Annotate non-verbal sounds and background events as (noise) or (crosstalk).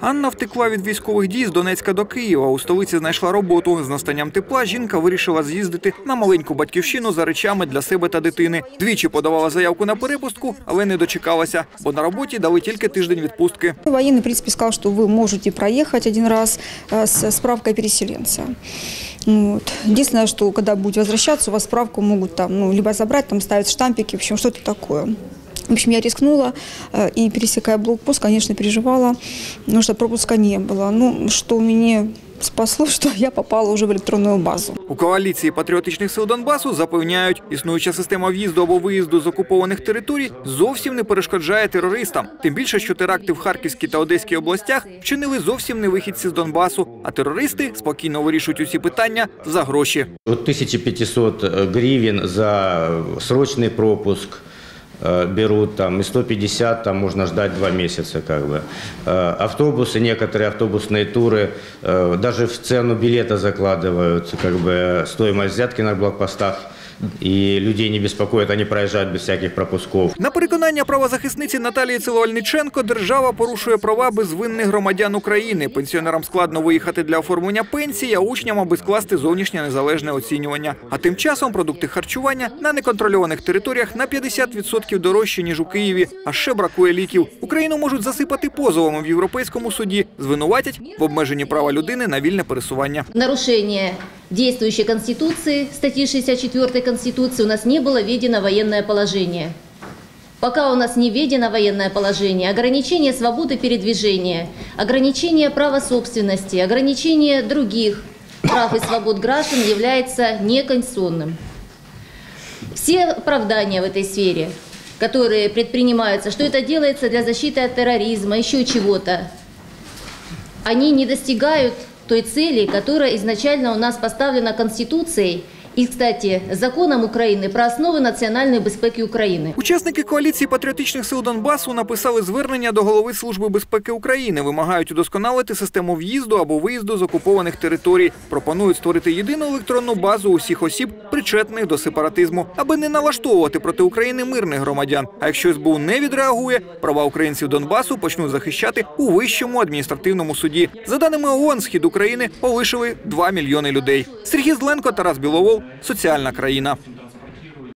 Анна втекла від військових дій з Донецька до Києва. У столиці знайшла роботу. З настанням тепла жінка вирішила з'їздити на маленьку батьківщину за речами для себе та дитини. Двічі подавала заявку на перепустку, але не дочекалася, бо на роботі дали тільки тиждень відпустки. Военный, в принципе, сказал, что вы можете проехать один раз э, с справкой переселенца. Вот. Единственное, что когда будете возвращаться, у вас справку могут там, ну, либо забрать, там ставить штампики, в общем, что-то такое. В общем, я рискнула э, и, пересекая блокпост, конечно, переживала, потому что пропуска не было. Ну, что меня спасло, (laughs) что я попала уже в электронную базу. У коаліції патріотичних сил Донбасу запевняють, існуюча система в'їзду або виїзду з окупованих територій зовсім не перешкоджає терористам. Тим більше, що теракти в Харківській та Одеській областях вчинили зовсім не вихідці з Донбасу, а терористи спокійно вирішують усі питання за гроші. От 1500 гривен за срочный пропуск э, Берут, там, и 150, там можно ждать два месяца, как бы. Э, Автобусы, некоторые автобусные туры, э, даже в цену билета закладывают, как бы, стоимость взятки на блокпостах, и людей не беспокоит, они проезжают без всяких пропусков. На переконання правозахисниці Наталії Циловальниченко, держава порушує права безвинних громадян України. Пенсіонерам складно виїхати для оформлення пенсії, а учням аби скласти зовнішнє незалежне оцінювання. А тим часом продукти харчування на неконтрольованих територіях на 50% дорожчі ніж у Києві. А ще бракує ліків. Україну можуть засипати позовами в європейському суді. Звинуватять в обмеженні права людини на вільне пересування. нарушение действующей Конституции, статьи 64 Конституции, у нас не было введено военное положение. Пока у нас не введено военное положение, ограничение свободы передвижения, ограничение права собственности, ограничение других прав и свобод граждан является неконституционным. Все оправдания в этой сфере, которые предпринимаются, что это делается для защиты от терроризма, еще чего-то, они не достигают той цели, которая изначально у нас поставлена Конституцией и, кстати, законом Украины про основы национальной безпеки України. Учасники коаліції патріотичних сил Донбасу написали звернення до голови Служби безпеки України. Вимагають удосконалити систему в'їзду або виїзду з окупованих територій. Пропонують створити єдину електронну базу усіх осіб, причетних до сепаратизму, аби не налаштовувати проти України мирних громадян. А якщо СБУ не відреагує, права українців Донбасу почнуть захищати у вищому адміністративному суді. За даними ООН, схід України полишили 2 мільйони людей. Сергій Зленко, Тарас Біловол, соціальна країна.